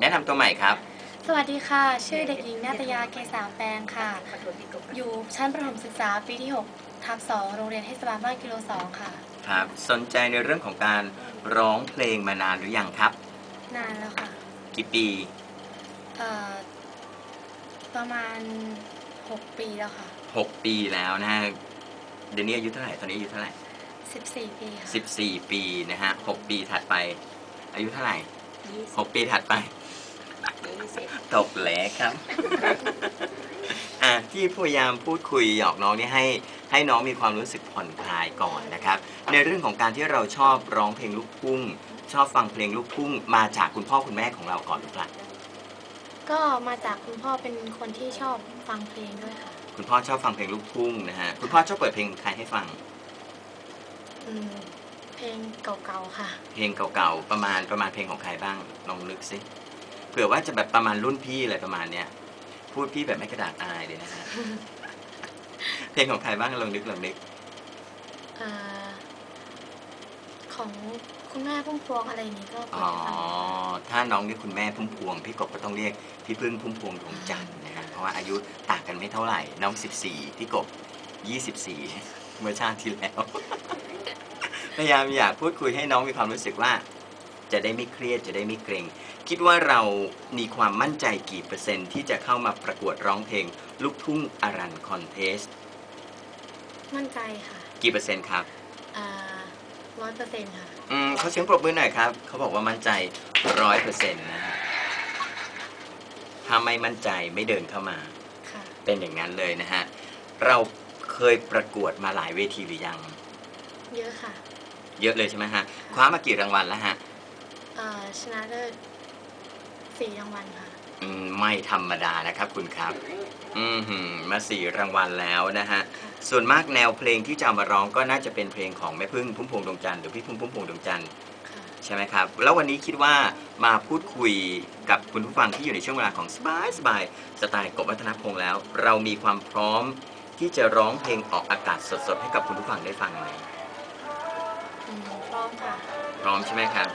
แนะนำตัวใหม่ครับ สวัสดีค่ะ ชื่อเด็กหญิงนาตยาเกษาแปลงค่ะ อยู่ชั้นประถมศึกษาปีที่6ทับ2โรงเรียนเทศบาลบ้านกิโล 2 ค่ะ ครับ สนใจในเรื่องของการร้องเพลงมานานหรือยังครับ นานแล้วค่ะกี่ปี เอ่อประมาณ 6 ปีแล้วค่ะ 6 ปีแล้วนะฮะ เดี๋ยวนี้อายุเท่าไหร่ ตอนนี้อายุเท่าไหร่ 14 ปีค่ะ14 ปีนะฮะ 6 ปีถัดไป อายุเท่าไหร่ 6 ปีถัดไป ตกแหลครับ อะที่พยายามพูดคุยหยอกน้องนี่ให้ให้น้องมีความรู้สึกผ่อนคลายก่อนนะครับ ในเรื่องของการที่เราชอบร้องเพลงลูกทุ่งชอบฟังเพลงลูกทุ่งมาจากคุณพ่อคุณแม่ของเราก่อนหรือเปล่าก็มาจากคุณพ่อเป็นคนที่ชอบฟังเพลงด้วยค่ะ คุณพ่อชอบฟังเพลงลูกทุ่งนะฮะคุณพ่อชอบเปิดเพลงใครให้ฟัง อืมเพลงเก่าๆค่ะ เพลงเก่าๆประมาณประมาณเพลงของใครบ้างลองนึกสิ เผื่อว่าจะแบบประมาณรุ่นพี่อะไรประมาณเนี้ยพูดพี่แบบไม่กระดากอายเลยนะฮะ เพลงของใครบ้างลองนึกลองนึกเอ่อของคุณแม่พุ่มพวงอะไรอย่างนี้ก็พออ๋อจะฟังถ้าน้องเรียกคุณแม่พุ่มพวง พี่กบก็ต้องเรียกพี่พึ่งพุ่มพวงดวงจันทร์นะฮะเพราะว่าอายุต่างกันไม่เท่าไหร่ น้อง 14 พี่กบ 24 เมื่อชาติที่แล้ว พยายามอยากพูดคุยให้น้องมีความรู้สึกว่า จะได้ไม่เครียดจะได้ไม่เกรง คิดว่าเรามีความมั่นใจกี่เปอร์เซ็นต์ที่จะเข้ามาประกวดร้องเพลง ลูกทุ่งอารันคอนเทสมั่นใจค่ะ กี่เปอร์เซ็นต์ครับอ่าร้อยเปอร์เซ็นต์ค่ะ อืมเขาเสียงปรบมือหน่อยครับ เขาบอกว่ามั่นใจร้อยเปอร์เซ็นต์นะฮะถ้าไม่มั่นใจไม่เดินเข้ามาค่ะเป็นอย่างนั้นเลยนะฮะ เราเคยประกวดมาหลายเวทีหรือยัง เยอะค่ะ เยอะเลยใช่ไหมฮะ คว้ามากี่รางวัลแล้วฮะ เอ่อชนะเลิศสี่รางวัลค่ะ อืมไม่ธรรมดานะครับคุณครับ อืมหืมมาสี่รางวัลแล้วนะฮะค่ะส่วนมากแนวเพลงที่จะเอามาร้องก็น่าจะเป็นเพลงของแม่พึ่งพุ่มพวงดวงจันทร์หรือพี่พึ่งพุ่มพวงดวงจันทร์ค่ะ ใช่ไหมครับ แล้ววันนี้คิดว่ามาพูดคุยกับคุณผู้ฟังที่อยู่ในช่วงเวลาของสบายสบายสไตล์กบวัฒนพงษ์แล้ว เรามีความพร้อมที่จะร้องเพลงออกอากาศสดๆให้กับคุณผู้ฟังได้ฟังไหมอืมพร้อมค่ะ พร้อมใช่ไหมครับ